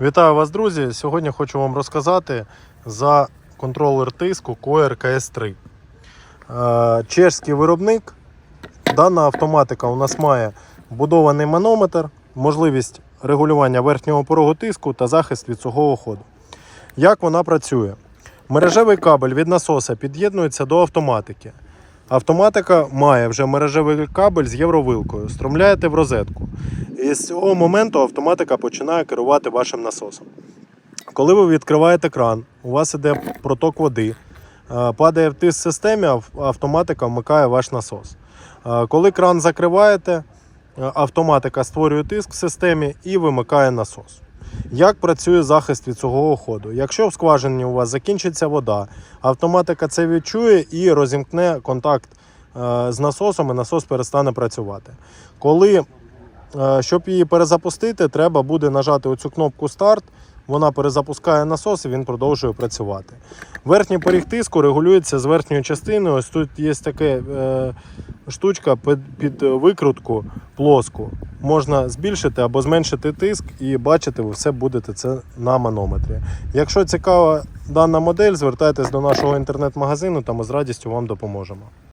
Вітаю вас, друзі! Сьогодні хочу вам розказати за контролер тиску Coer KS3. Е, Чешський виробник. Дана автоматика у нас має вбудований манометр, можливість регулювання верхнього порогу тиску та захист від сухого ходу. Як вона працює? Мережевий кабель від насоса під'єднується до автоматики. Автоматика має вже мережевий кабель з євровилкою. Струмляєте в розетку. І з цього моменту автоматика починає керувати вашим насосом. Коли ви відкриваєте кран, у вас іде проток води, е, падає в тиск системі, ав- автоматика вмикає ваш насос. Е, Коли кран закриваєте, е, автоматика створює тиск в системі і вимикає насос. Як працює захист від сухого ходу? Якщо в скважині у вас закінчиться вода, автоматика це відчує і розімкне контакт з насосом, і насос перестане працювати. Коли Щоб її перезапустити, треба буде нажати оцю кнопку старт. Вона перезапускає насос і він продовжує працювати. Верхній поріг тиску регулюється з верхньої частини. Ось тут є така е, штучка під, під викрутку плоску. Можна збільшити або зменшити тиск, і бачити, ви все будете це на манометрі. Якщо цікава дана модель, звертайтесь до нашого інтернет-магазину, та ми з радістю вам допоможемо.